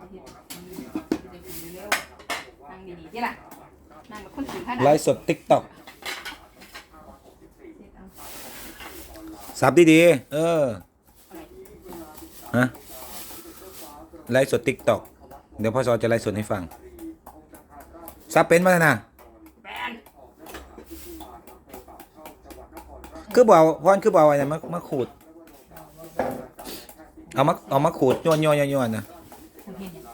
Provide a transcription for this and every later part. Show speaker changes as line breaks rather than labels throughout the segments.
จะเฮ็ดจะกินเร็วๆนั่งดีๆที่ล่ะนั่งแบบคนถือผ้า
ไลฟ์สดติ๊กต็อกสับดีๆเออฮะไลฟ์สดติ๊กต็อกเดี๋ยวพ่อซอจะไลฟ์สดให้ฟังซับเป็นมาแล้วนะ
แบน
คือบ่เอาพรคือบ่เอาอะไรมามาขูดเอามาเอามาขูดย้อนย้อนย้อนย้อนนะ
คุณเห็นเนี่ย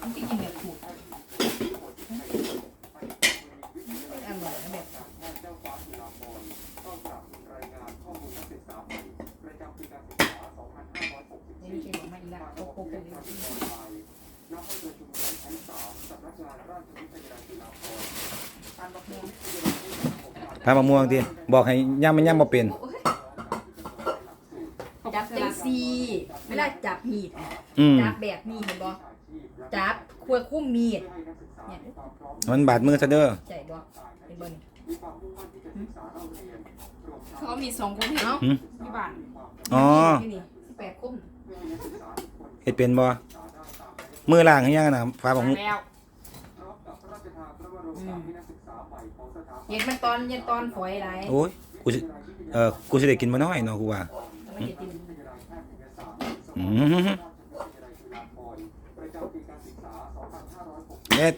มันจริงๆแบบขูดอร่อยนะแบบนี่เก็บออกมาอีกแล้วโป๊กๆกันเลยตามบักม่วง
พามะม่วงทีบอกให้ย่ำมันย่ำมาเป็น
จังซีเวลาจับมีด
อืม
จับแบบนี้เห็นบ่จับควรคุ้มมีดเนี่ย
มันบาดมือซะเด้อ
ใจบ่เห็นบ่นี่
เขามีสองคนเห็น
เนาะ
หืม
ที่บ้าน
อ๋อ
นี่นี่สิแปดคุ้ม
เฮ็ดเป็นบ่มือล่างให้ยังนะฟ้าบอก
แล้ว
อืมเห็นมันตอนเย็นตอนฝอยหลาย
โอ้ยกูสิเออกูสิได้กินมาน้อยเนาะกูว่า
ไม่ได้กิน
เอ็ด